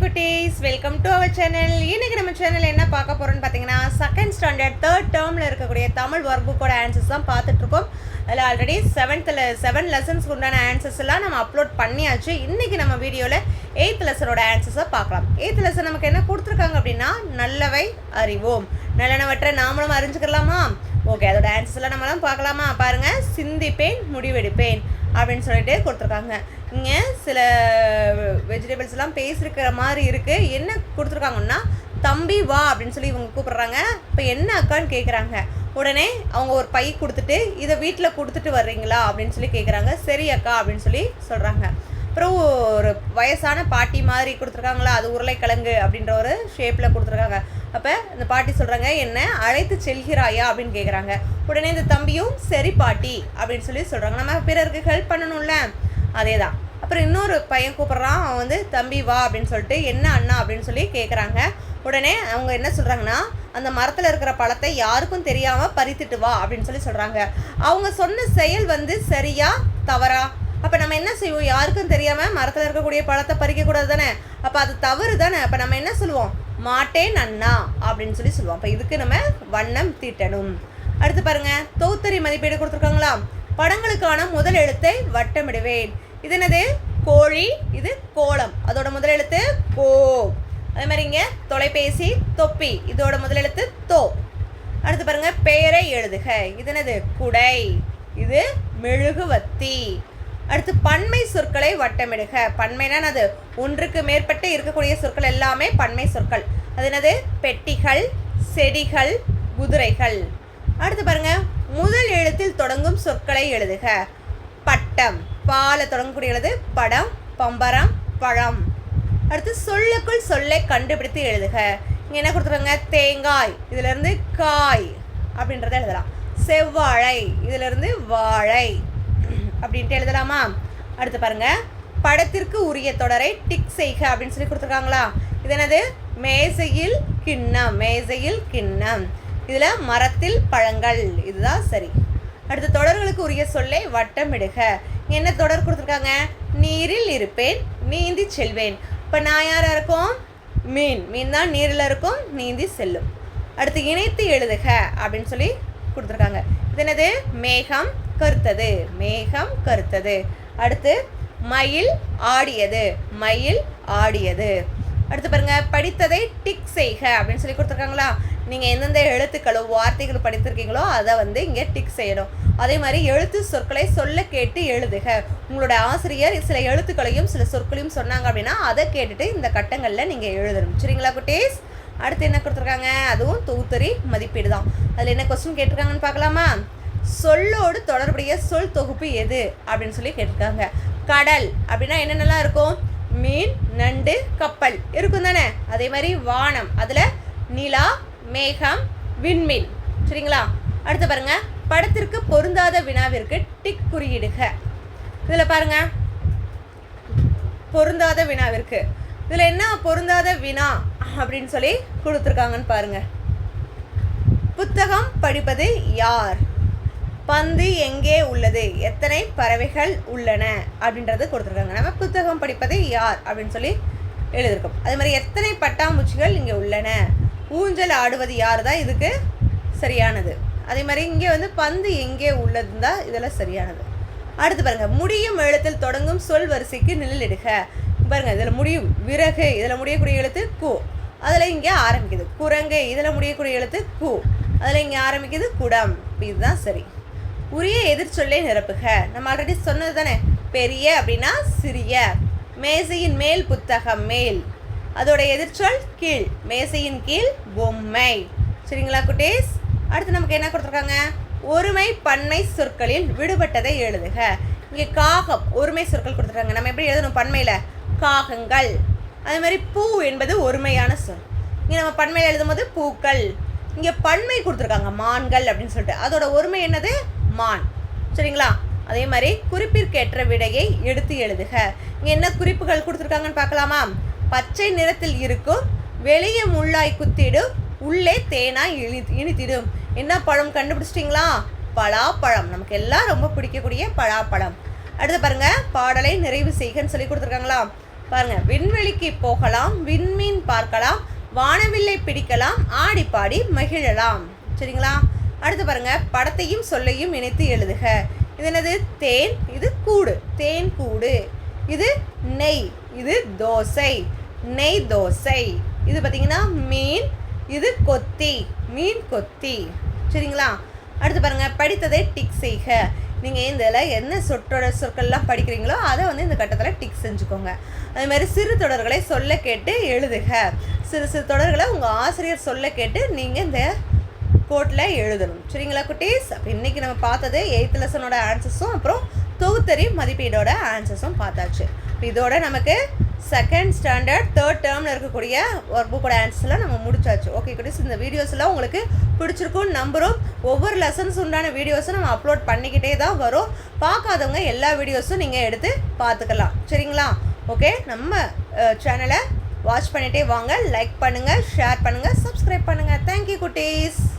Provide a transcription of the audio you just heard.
குட்டீஸ் welcome to our channel இன்னைக்கு நம்ம சேனல் என்ன பார்க்க போறோம்னு பார்த்தீங்கன்னா செகண்ட் ஸ்டாண்டர்ட் தேர்ட் டேர்மில் இருக்கக்கூடிய தமிழ் ஒர்க் புக்கோட ஆன்சர்ஸ் தான் பார்த்துட்டு இருக்கோம். அதில் ஆல்ரெடி செவன்த்தில் செவன் லெசன்ஸ்க்கு உண்டான ஆன்சர்ஸ் எல்லாம் நம்ம அப்லோட் பண்ணியாச்சு. இன்னைக்கு நம்ம வீடியோவில் எயித் லெசனோட ஆன்சர்ஸை பார்க்கலாம். எயித் லெசன் நமக்கு என்ன கொடுத்துருக்காங்க அப்படின்னா நல்லவை அறிவோம். நல்லனவற்றை நாமளும் அறிஞ்சுக்கலாமா? ஓகே அதோட ஆன்சர்ஸ் எல்லாம் நம்மளாம் பார்க்கலாமா? பாருங்க சிந்திப்பேன் முடிவெடுப்பேன். அப்படின்னு சொல்லிட்டு கொடுத்துருக்காங்க. இங்கே சில வெஜிடபிள்ஸ் எல்லாம் பேசிருக்கிற மாதிரி இருக்குது என்ன கொடுத்துருக்காங்கன்னா தம்பி வா அப்படின்னு சொல்லி இவங்க கூப்பிடுறாங்க. இப்போ என்ன அக்கான்னு கேட்குறாங்க உடனே அவங்க ஒரு பை கொடுத்துட்டு இதை வீட்டில் கொடுத்துட்டு வர்றீங்களா அப்படின்னு சொல்லி கேட்குறாங்க சரி அக்கா அப்படின்னு சொல்லி சொல்கிறாங்க அப்புறம் ஒரு வயசான பாட்டி மாதிரி கொடுத்துருக்காங்களா? அது உருளைக்கிழங்கு அப்படின்ற ஒரு ஷேப்பில் கொடுத்துருக்காங்க. அப்போ இந்த பாட்டி சொல்கிறாங்க என்ன அழைத்து செல்கிறாயா? அப்படின்னு கேட்குறாங்க உடனே இந்த தம்பியும் சரி பாட்டி அப்படின்னு சொல்லி சொல்கிறாங்க நம்ம பிறருக்கு ஹெல்ப் பண்ணணும்ல. அதே தான் அப்புறம் இன்னொரு பையன் கூப்பிட்றான். அவன் வந்து தம்பி வா அப்படின்னு சொல்லிட்டு என்ன அண்ணா? அப்படின்னு சொல்லி கேட்குறாங்க உடனே அவங்க என்ன சொல்கிறாங்கன்னா அந்த மரத்தில் இருக்கிற பழத்தை யாருக்கும் தெரியாமல் பறித்துட்டு வா அப்படின்னு சொல்லி சொல்கிறாங்க அவங்க சொன்ன செயல் வந்து சரியா தவறா? அப்போ நம்ம என்ன செய்வோம்? யாருக்கும் தெரியாமல் மரத்தில் இருக்கக்கூடிய பழத்தை பறிக்கக்கூடாது தானே அப்போ அது தவறு தானே அப்போ நம்ம என்ன சொல்லுவோம்? மாட்டேன் அண்ணா அப்படின்னு சொல்லி சொல்லுவோம். அப்போ இதுக்கு நம்ம வண்ணம் தீட்டணும். அடுத்து பாருங்க. தொகுத்தறி மதிப்பீடு கொடுத்துருக்காங்களா? படங்களுக்கான முதல் எழுத்தை வட்டமிடுவேன். இது என்னது? கோழி இது கோலம். அதோட முதல் எழுத்து கோ. அதே மாதிரி இங்கே தொலைபேசி தொப்பி. இதோட முதல் எழுத்து தோ. அடுத்து பாருங்க. பெயரை எழுதுக. இது என்னது? குடை. இது மெழுகுவத்தி. அடுத்து பன்மை சொற்களை வட்டமிடுக. பன்மைனா அது ஒன்றுக்கு மேற்பட்டு இருக்கக்கூடிய சொற்கள் எல்லாமே பன்மை சொற்கள். அது என்னது? பெட்டிகள் செடிகள் குதிரைகள். அடுத்து பாருங்க. முதல் எழுத்தில் தொடங்கும் சொற்களை எழுதுக. பட்டம். பால தொடங்கக்கூடிய எழுது படம் பம்பரம் பழம். அடுத்து சொல்லுக்குள் சொல்லை கண்டுபிடித்து எழுதுக. இங்கே என்ன கொடுத்துருக்காங்க? தேங்காய். இதிலிருந்து காய் அப்படின்றத எழுதலாம். செவ்வாழை. இதிலிருந்து வாழை. அப்படின்ட்டு எழுதலாமா? அடுத்து பாருங்க. படத்திற்கு உரிய தொடரை டிக் செய்க அப்படின்னு சொல்லி கொடுத்துருக்காங்களா? இது என்னது? மேசையில் கிண்ணம் மேசையில் கிண்ணம். இதில் மரத்தில் பழங்கள். இதுதான் சரி. அடுத்து தொடர்களுக்கு உரிய சொல்லை வட்டமிடுக. என்ன தொடர் கொடுத்துருக்காங்க? நீரில் இருப்பேன் நீந்தி செல்வேன். இப்போ நான் யாராக இருக்கும் மீன். மீன் தான் நீரில் இருக்கும் நீந்தி செல்லும். அடுத்து இணைத்து எழுதுக அப்படின்னு சொல்லி கொடுத்துருக்காங்க. இது என்னது? மேகம் கருத்தது. மேகம் கருத்தது. அடுத்து மயில் ஆடியது. மயில் ஆடியது. அடுத்து பாருங்க படித்ததை டிக் செய்க அப்படின்னு சொல்லி கொடுத்துருக்காங்களா? நீங்கள் எந்தெந்த எழுத்துக்களோ வார்த்தைகள் படித்திருக்கீங்களோ அதை வந்து இங்கே டிக் செய்யணும். அதே மாதிரி எழுத்து சொற்களை சொல்ல கேட்டு எழுதுக. உங்களோட ஆசிரியர் சில எழுத்துக்களையும் சில சொற்களையும் சொன்னாங்க அப்படின்னா அதை கேட்டுட்டு இந்த கட்டங்களில் நீங்கள் எழுதணும். சரிங்களா குட்டீஸ்? அடுத்து என்ன கொடுத்துருக்காங்க? அதுவும் தொகுத்தறி மதிப்பீடு தான். அதில் என்ன கொஸ்டின் கேட்டிருக்காங்கன்னு பார்க்கலாமா? சொல்லோடு தொடர்புடைய சொல் தொகுப்பு எது? அப்படின்னு சொல்லி கேட்டிருக்காங்க. கடல் அப்படின்னா என்னென்னலாம் இருக்கும்? மீன் நண்டு கப்பல் இருக்கும் தானே? அதே மாதிரி வானம். அதில் நிலா மேகம் விண்மீன். சரிங்களா? அடுத்து பாருங்க. படத்திற்கு பொருந்தாத வினாவிற்கு டிக் குறியிடுக. இதில் பாருங்க. பொருந்தாத வினாவிற்கு. இதில் என்ன பொருந்தாத வினா அப்படின்னு சொல்லி கொடுத்துருக்காங்கன்னு பாருங்க. புத்தகம் படிப்பது யார்? பந்து எங்கே உள்ளது? எத்தனை பறவைகள் உள்ளன? அப்படின்றது கொடுத்துருக்காங்க. நம்ம புத்தகம் படிப்பது யார்? அப்படின்னு சொல்லி எழுதியிருக்கோம். அதே மாதிரி எத்தனை பட்டாம்பூச்சிகள் இங்கே உள்ளன? ஊஞ்சல் ஆடுவது யார் தான் இதுக்கு சரியானது. அதே மாதிரி இங்கே வந்து பந்து எங்கே உள்ளதுன்னு தான் இதெல்லாம் சரியானது. அடுத்து பாருங்கள் முடியும் எழுத்தில் தொடங்கும் சொல் வரிசைக்கு நிழலிடுக. பாருங்கள் இதில் முடியும் விறகு இதில் முடியக்கூடிய எழுத்து கு. அதில் இங்கே ஆரம்பிக்குது. குரங்கு இதில் முடியக்கூடிய எழுத்து கு. அதில் இங்கே ஆரம்பிக்குது குடம். இதுதான் சரி. உரிய எதிர்ச்சொல்லை நிரப்புக. நம்ம ஆல்ரெடி சொன்னது தானே? பெரிய அப்படின்னா சிறிய. மேசையின் மேல் புத்தகம் மேல். அதோட எதிர்ச்சொல் கீழ். மேசையின் கீழ் பொம்மை. சரிங்களா குட்டீஸ்? அடுத்து நமக்கு என்ன கொடுத்துருக்காங்க? ஒருமை பன்மை சொற்களில் விடுபட்டதை எழுதுக. இங்கே காகம் ஒருமை சொற்கள் கொடுத்துருக்காங்க. நம்ம எப்படி எழுதணும் பன்மையில் காகங்கள். அதே மாதிரி பூ என்பது ஒருமையான சொல். இங்கே நம்ம பன்மையில் எழுதும்போது பூக்கள். இங்கே பன்மை கொடுத்துருக்காங்க. மான்கள் அப்படின்னு சொல்லிட்டு. அதோட ஒருமை என்னது? மான் சரிங்களா? அதே மாதிரி குறிப்பிற்கேற்ற விடையை எடுத்து எழுதுக. இங்கே என்ன குறிப்புகள் கொடுத்துருக்காங்கன்னு பார்க்கலாமா? பச்சை நிறத்தில் இருக்கும் வெளியே முள்ளாய் குத்திடும் உள்ளே தேனாய் இனி இனித்திடும். என்ன பழம் கண்டுபிடிச்சிட்டிங்களா? பலாப்பழம். நமக்கு எல்லாம் ரொம்ப பிடிக்கக்கூடிய பலாப்பழம். அடுத்து பாருங்க பாடலை நிறைவு செய்கன்னு சொல்லி கொடுத்துருக்காங்களா? பாருங்க விண்வெளிக்கு போகலாம் விண்மீன் பார்க்கலாம் வானவில்லை பிடிக்கலாம் ஆடி பாடி மகிழலாம். சரிங்களா? அடுத்து பாருங்க படத்தையும் சொல்லையும் இணைத்து எழுதுக. இது என்னது? தேன் இது கூடு. தேன் கூடு. இது நெய் இது தோசை. நெய் தோசை. இது பார்த்தீங்கன்னா மீன் இது கொத்தி. மீன் கொத்தி. சரிங்களா? அடுத்து பாருங்க படித்ததை டிக் செய்க. நீங்கள் இதில் என்ன சொற்றொடர் சொற்கள்லாம் படிக்கிறீங்களோ அதை வந்து இந்த கட்டத்தில் டிக் செஞ்சுக்கோங்க. அதே மாதிரி சிறு தொடர்களை சொல்ல கேட்டு எழுதுக. சிறு சிறு தொடர்களை உங்கள் ஆசிரியர் சொல்ல கேட்டு நீங்கள் இந்த கோட்டில் எழுதணும். சரிங்களா குட்டீஸ்? அப்போ இன்றைக்கி நம்ம பார்த்தது எயித் லெசனோட ஆன்சர்ஸும் அப்புறம் தொகுத்தறி மதிப்பீடோட ஆன்சர்ஸும் பார்த்தாச்சு. இதோட நமக்கு செகண்ட் ஸ்டாண்டர்ட் தேர்ட் டேர்மில் இருக்கக்கூடிய ஒர்க் புக்கோட ஆன்சர்ஸ்லாம் நம்ம முடிச்சாச்சு. ஓகே குட்டீஸ் இந்த வீடியோஸ்லாம் உங்களுக்கு பிடிச்சிருக்கும் நம்புகிறோம் ஒவ்வொரு லெசன்ஸ் உண்டான வீடியோஸும் நம்ம அப்லோட் பண்ணிக்கிட்டே தான் வரும். பார்க்காதவங்க எல்லா வீடியோஸும் நீங்கள் எடுத்து பார்த்துக்கலாம். சரிங்களா? ஓகே நம்ம சேனலை வாட்ச் பண்ணிகிட்டே வாங்க. லைக் பண்ணுங்கள் ஷேர் பண்ணுங்கள் சப்ஸ்கிரைப் பண்ணுங்கள் தேங்க்யூ குட்டீஸ்.